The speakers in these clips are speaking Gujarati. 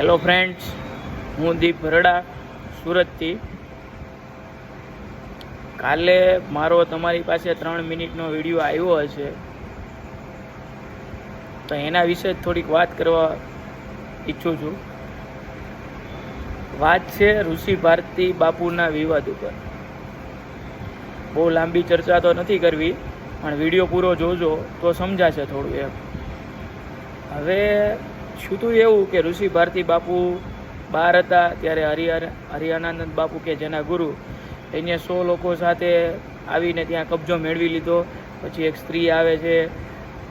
હેલો ફ્રેન્ડ્સ હું દીપ ભરડા સુરતથી. કાલે મારો તમારી પાસે ત્રણ મિનિટનો વીડિયો આવ્યો હશે. તો એના વિશે જ થોડીક વાત કરવા ઈચ્છું છું. વાત છે ઋષિ ભારતી બાપુના વિવાદ ઉપર. બહુ લાંબી ચર્ચા તો નથી કરવી, પણ વીડિયો પૂરો જોજો તો સમજાશે થોડું એમ. હવે શું તું એવું કે ઋષિ ભારતી બાપુ બહાર હતા ત્યારે હરિહર હરિયાનંદ બાપુ કે જેના ગુરુ, એને સો લોકો સાથે આવીને ત્યાં કબજો મેળવી લીધો. પછી એક સ્ત્રી આવે છે,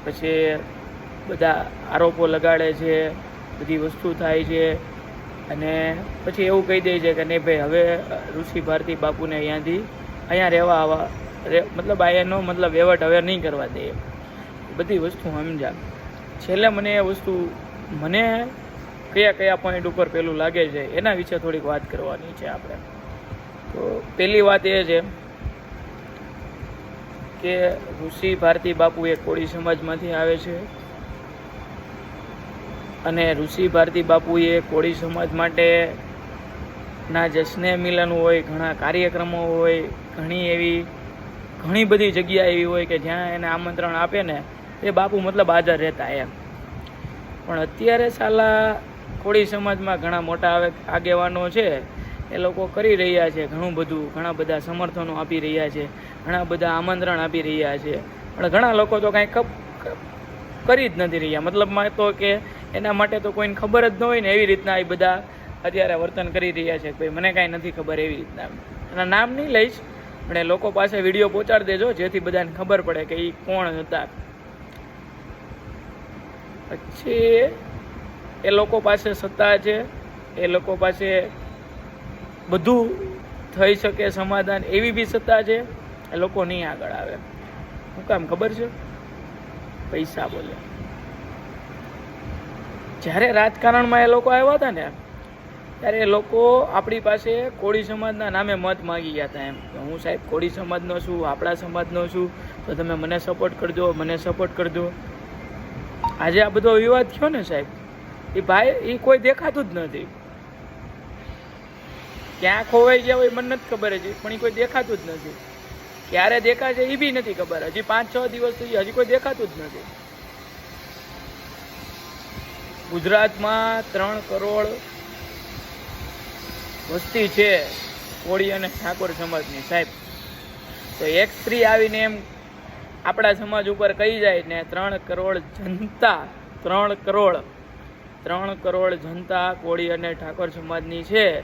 પછી બધા આરોપો લગાડે છે, બધી વસ્તુ થાય છે. અને પછી એવું કહી દે છે કે નહીં ભાઈ, હવે ઋષિ ભારતી બાપુને અહીંયાથી, અહીંયા રહેવા આવવા મતલબ આ મતલબ વહીવટ હવે નહીં કરવા દે. બધી વસ્તુ સમજા છેલ્લે મને એ વસ્તુ મને કયા કયા પોઈન્ટ ઉપર પેલું લાગે છે, એના વિશે થોડીક વાત કરવાની છે આપણે. તો પહેલી વાત એ છે કે ઋષિ ભારતી બાપુ એ કોળી સમાજમાંથી આવે છે. અને ઋષિ ભારતી બાપુએ કોળી સમાજ માટે ના જે સ્નેહ મિલન હોય, ઘણા કાર્યક્રમો હોય, ઘણી એવી, ઘણી બધી જગ્યા એવી હોય કે જ્યાં એને આમંત્રણ આપે ને, એ બાપુ મતલબ હાજર રહેતા એમ. પણ અત્યારે સાલા કોળી સમાજમાં ઘણા મોટા આગેવાનો છે, એ લોકો કરી રહ્યા છે, ઘણું બધું, ઘણા બધા સમર્થનો આપી રહ્યા છે, ઘણા બધા આમંત્રણ આપી રહ્યા છે, પણ ઘણા લોકો તો કાંઈ કરી જ નથી રહ્યા. મતલબમાં તો કે એના માટે તો કોઈને ખબર જ ન હોય ને એવી રીતના એ બધા અત્યારે વર્તન કરી રહ્યા છે ભાઈ મને કાંઈ નથી ખબર એવી રીતના એના નામ નહીં લઈશ, પણ એ લોકો પાસે વીડિયો પહોંચાડી દેજો, જેથી બધાને ખબર પડે કે એ કોણ હતા. પછી એ લોકો પાસે સત્તા છે, એ લોકો પાસે બધું થઈ શકે, સમાધાન એવી બી સત્તા છે, એ લોકો નહીં આગળ આવે. શું કામ ખબર છે? પૈસા બોલે. જ્યારે રાજકારણમાં એ લોકો આવ્યા હતા ને, ત્યારે એ લોકો આપણી પાસે કોળી સમાજના નામે મત માગી ગયા હતા એમ. કે હું સાહેબ કોળી સમાજનો છું, આપણા સમાજનો છું, તો તમે મને સપોર્ટ કરજો, મને સપોર્ટ કરજો. આજે આ બધો વિવાદ થયો ને સાહેબ, એ ભાઈ, એ કોઈ દેખાતું જ નથી. ક્યાં ખોવાઈ ગયા હોય મને નથી ખબર હજી, પણ એ કોઈ દેખાતું જ નથી. ક્યારે દેખાશે એ બી નથી ખબર. હજી પાંચ છ દિવસ સુધી હજી કોઈ દેખાતું જ નથી. ગુજરાતમાં ત્રણ કરોડ વસ્તી છે કોળી અને ઠાકોર સમાજની, સાહેબ. તો એક સ્ત્રી આવીને એમ આપણા સમાજ ઉપર કહી જાય ને ત્રણ કરોડ જનતા, ત્રણ કરોડ ત્રણ કરોડ જનતા કોળી અને ઠાકોર સમાજની છે.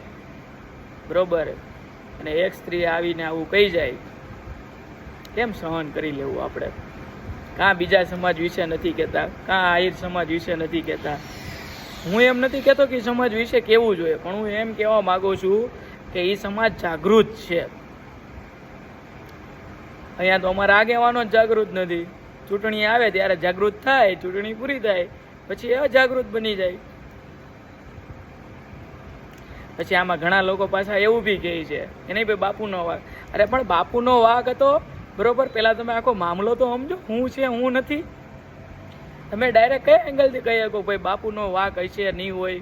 બરોબર? અને એક સ્ત્રી આવીને આવું કહી જાય. કેમ સહન કરી લેવું આપણે? કાં બીજા સમાજ વિશે નથી કહેતા, કાં આહિર સમાજ વિશે નથી કહેતા. હું એમ નથી કહેતો કે સમાજ વિશે કેવું જોઈએ, પણ હું એમ કહેવા માગું છું કે એ સમાજ જાગૃત છે. અહીંયા તો અમારા આગેવાનો જ જાગૃત નથી. ચૂંટણી આવે ત્યારે જાગૃત થાય, ચૂંટણી પૂરી થાય, પછી એ અજાગૃત બની જાય. પછી આમાં ઘણા લોકો પાછા એવું બી કહે છે. કે નહીં ભાઈ બાપુનો વાક. અરે પણ બાપુનો વાક હતો, બરોબર? પહેલાં તમે આખો મામલો તો સમજો, હું છે, હું નથી. તમે ડાયરેક્ટ કયા એંગલથી કહી શકો ભાઈ બાપુનો વાક હશે નહીં હોય?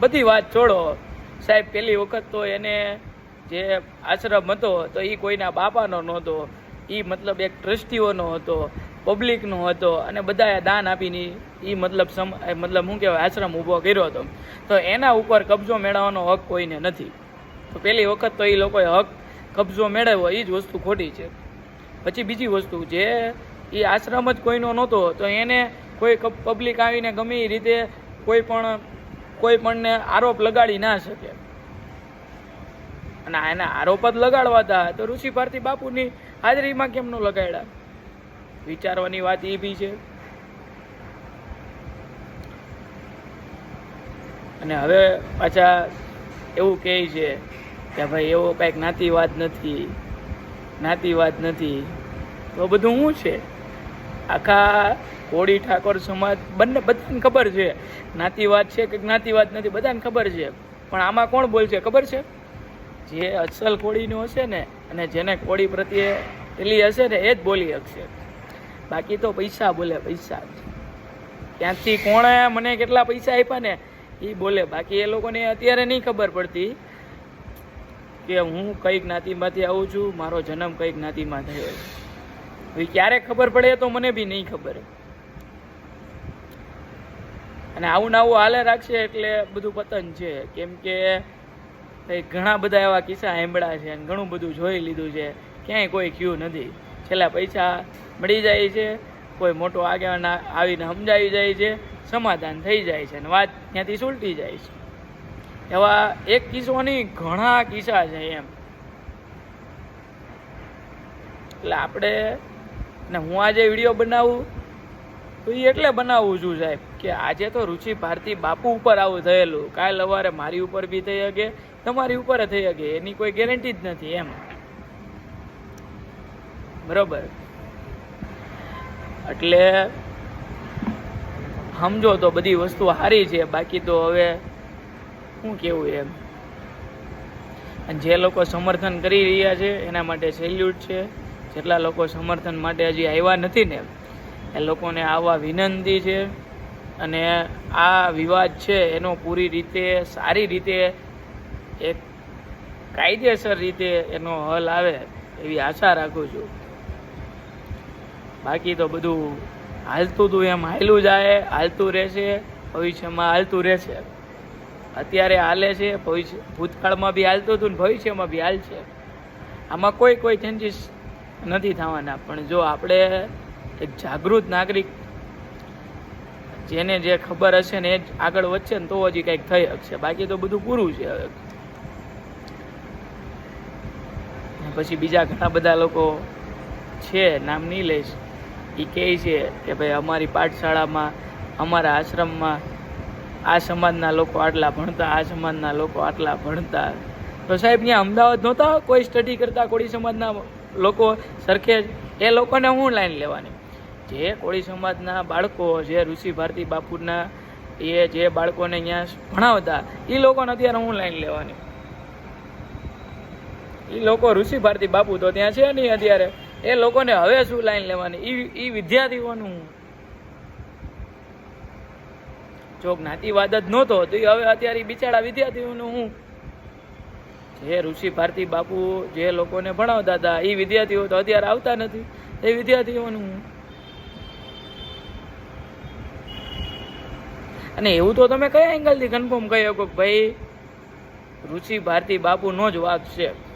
બધી વાત છોડો. સાહેબ, પહેલી વખત તો એને જે આશ્રમ હતો, તો એ કોઈના બાપાનો નહોતો એ મતલબ એક ટ્રસ્ટીઓનો હતો, પબ્લિકનો હતો, અને બધાએ દાન આપીને એ મતલબ સમ મતલબ શું કહેવાય આશ્રમ ઊભો કર્યો હતો. તો એના ઉપર કબજો મેળવવાનો હક કોઈને નથી. તો પહેલી વખત તો એ લોકોએ હક, કબજો મેળવ્યો એ જ વસ્તુ ખોટી છે. પછી બીજી વસ્તુ, જે એ આશ્રમ જ કોઈનો નહોતો, તો એને કોઈ પબ્લિક આવીને ગમે એ રીતે કોઈ પણ, કોઈ પણને આરોપ લગાડી ના શકે. અને એના આરોપ જ લગાડવા હતા. તો ઋષિ ભારતી બાપુની હાજરીમાં કેમ ન લગાડ્યા? વિચારવાની વાત એ બી છે. અને હવે પાછા એવું કહે છે કે ભાઈ, એવો કાંઈક જ્ઞાતિવાદ નથી જ્ઞાતિવાદ નથી. તો બધું શું છે? આખા કોળી ઠાકોર સમાજ બંને, બધાને ખબર છે. જ્ઞાતિવાદ છે કે જ્ઞાતિવાદ નથી, બધાને ખબર છે. પણ આમાં કોણ બોલશે? ખબર છે? જે અસલ કોળીનું હશે ને, અને જેને કોળી પ્રત્યે પેલી હશે ને, એ જ બોલી શકશે. બાકી તો પૈસા બોલે, પૈસા ત્યાંથી કોણે મને કેટલા પૈસા આપ્યા ને એ બોલે. બાકી એ લોકોને અત્યારે નહીં ખબર પડતી કે હું કઈ જ્ઞાતિમાંથી આવું છું, મારો જન્મ કઈ જ્ઞાતિમાં થયો છે. ક્યારેક ખબર પડે તો મને બી નહીં ખબર. અને આવું ને આવું હાલે રાખશે એટલે બધું પતન છે. કેમ કે ઘણા બધા એવા કિસ્સા સાંભળ્યા છે અને ઘણું બધું જોઈ લીધું છે. ક્યાંય કોઈ ક્યુ નથી. છેલ્લા પૈસા મળી જાય છે, કોઈ મોટો આગેવાન આવીને સમજાવી જાય છે, સમાધાન થઈ જાય છે અને વાત ત્યાંથી સુલટી જાય છે. એવા એક કિસ્સો નહીં ઘણા કિસ્સા છે એમ. એટલે આપણે ને હું આજે વીડિયો બનાવું, તો એ એટલે બનાવું છું સાહેબ, કે આજે તો રુચિ ભારતી બાપુ ઉપર આવું થયેલું. કાલ સવારે મારી ઉપર બી થઈ શકે તમારી ઉપર થઈ શકે, એની કોઈ ગેરંટી જ નથી એમ. બરોબર. એટલે સમજો તો બધી વસ્તુ સારી છે, બાકી તો હવે શું કેવું એમ? જે લોકો સમર્થન કરી રહ્યા છે, એના માટે સેલ્યુટ છે. જેટલા લોકો સમર્થન માટે હજી આવ્યા નથી ને, એ લોકોને આવવા વિનંતી છે. અને આ વિવાદ છે, એનો પૂરી રીતે, સારી રીતે એક કાયદેસર રીતે એનો હલ આવે એવી આશા રાખું છું. બાકી તો બધું હાલતું હતું એમ હાલું જાય, હાલતું રહેશે, ભવિષ્યમાં હાલતું રહેશે. અત્યારે હાલે છે, ભવિષ્ય, ભૂતકાળમાં બી હાલતું હતું ને ભવિષ્યમાં બી હાલશે આમાં કોઈ કોઈ ચેન્જીસ નથી થવાના, પણ જો આપણે એક જાગૃત નાગરિક જેને જે ખબર હશે ને એ આગળ વધશે ને તો હજી કંઈક થઈ શકશે. બાકી તો બધું પૂરું છે હવે ને પછી બીજા ઘણા બધા લોકો છે, નામ નહીં લઈશ એ કહે છે કે ભાઈ અમારી પાઠશાળામાં, અમારા આશ્રમમાં આ સમાજના લોકો આટલા ભણતા, આ સમાજના લોકો આટલા ભણતા. તો સાહેબ ત્યાં અમદાવાદ નહોતા કોઈ સ્ટડી કરતા કોળી સમાજના લોકો સરખે? એ લોકોને હું લાઈન લેવાની? જે કોળી સમાજના બાળકો, જે ઋષિ ભારતી બાપુના એ જે બાળકોને અહીંયા ભણાવતા એ લોકોને અત્યારે હું લાઈન લેવાની? એ લોકો ઋષિ ભારતી બાપુ તો ત્યાં છે નહીં અત્યારે. એ લોકોને હવે શું લાઈન લેવાની? એ એ વિદ્યાર્થીઓનું. જો જ્ઞાતિવાદ જ નહોતો, તો એ હવે અત્યારે બિચારા વિદ્યાર્થીઓનું હું? જે ઋષિ ભારતી બાપુ જે લોકોને ભણાવતા હતા એ વિદ્યાર્થીઓ તો અત્યારે આવતા નથી. એ વિદ્યાર્થીઓનું અને એવું તો તમે કયા એંગલથી કન્ફર્મ કહી શકો ભાઈ ઋષિ ભારતી બાપુનો જ વાક છે?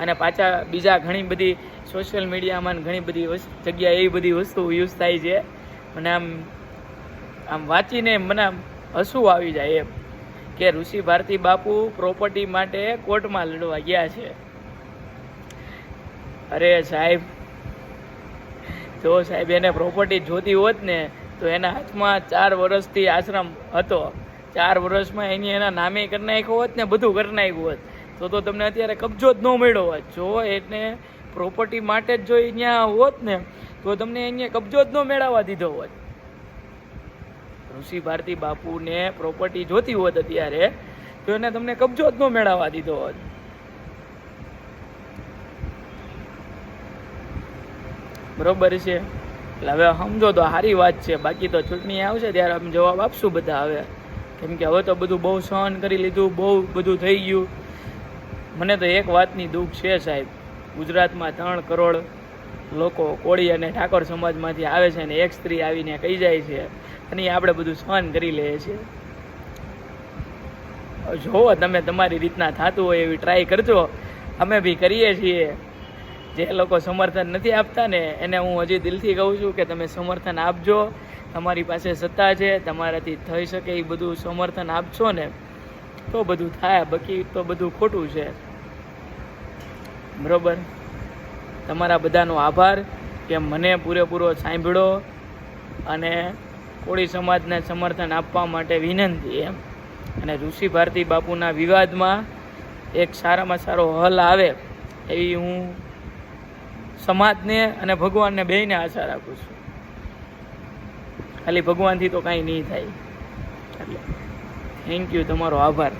અને પાછા બીજા ઘણી બધી સોશિયલ મીડિયામાં ઘણી બધી જગ્યાએ એવી બધી વસ્તુ યુઝ થાય છે. મને આમ આમ વાંચીને મને આમ હસવું આવી જાય એમ. કે ઋષિ ભારતી બાપુ પ્રોપર્ટી માટે કોર્ટમાં લડવા ગયા છે. અરે સાહેબ, જો સાહેબ એને પ્રોપર્ટી જોતી હોત ને, તો એના હાથમાં ચાર વર્ષથી આશ્રમ હતો. ચાર વર્ષમાં એની એના નામે કરી નાખ્યો હોત ને, બધું કરી નાખ્યું હોત. તો તો તમને અત્યારે કબજો જ ન મળ્યો હોત જો એને પ્રોપર્ટી માટે જ જો અહીંયા હોત ને, તો તમને અહીંયા કબજો જ ન મેળવવા દીધો હોત. ઋષિ ભારતી બાપુને પ્રોપર્ટી જોતી હોત અત્યારે, તો એને તમને કબજો જ ન મેળવવા દીધો હોત. બરોબર છે? એટલે હવે સમજો તો સારી વાત છે. બાકી તો ચૂંટણી આવશે ત્યારે અમે જવાબ આપશું બધા હવે. કેમ કે હવે તો બધું બહુ સહન કરી લીધું, બહુ બધું થઈ ગયું. મને તો એક વાતની દુઃખ છે સાહેબ. ગુજરાતમાં ત્રણ કરોડ લોકો કોળી અને ઠાકોર સમાજમાંથી આવે છે અને એક સ્ત્રી આવીને કહી જાય છે અને આપણે બધું સહન કરી લઈએ છીએ જોવો તમે તમારી રીતના થતું હોય એવી ટ્રાય કરજો. અમે બી કરીએ છીએ. જે લોકો સમર્થન નથી આપતા ને એને હું હજી દિલથી કહું છું કે તમે સમર્થન આપજો. તમારી પાસે સત્તા છે, તમારાથી થઈ શકે એ બધું સમર્થન આપશો ને. તો બધું થાય, બાકી તો બધું ખોટું છે. બરોબર? તમારા બધાનો આભાર કે મને પૂરેપૂરો સાંભળો અને કોળી સમાજને સમર્થન આપવા માટે વિનંતી એમ. અને ઋષિ ભારતી બાપુના વિવાદમાં એક સારામાં સારો હલ આવે એવી હું સમાજને અને ભગવાનને બેને આશા રાખું છું. ખાલી ભગવાનથી તો કાંઈ નહીં થાય. એટલે થેન્ક યુ તમારો આભાર.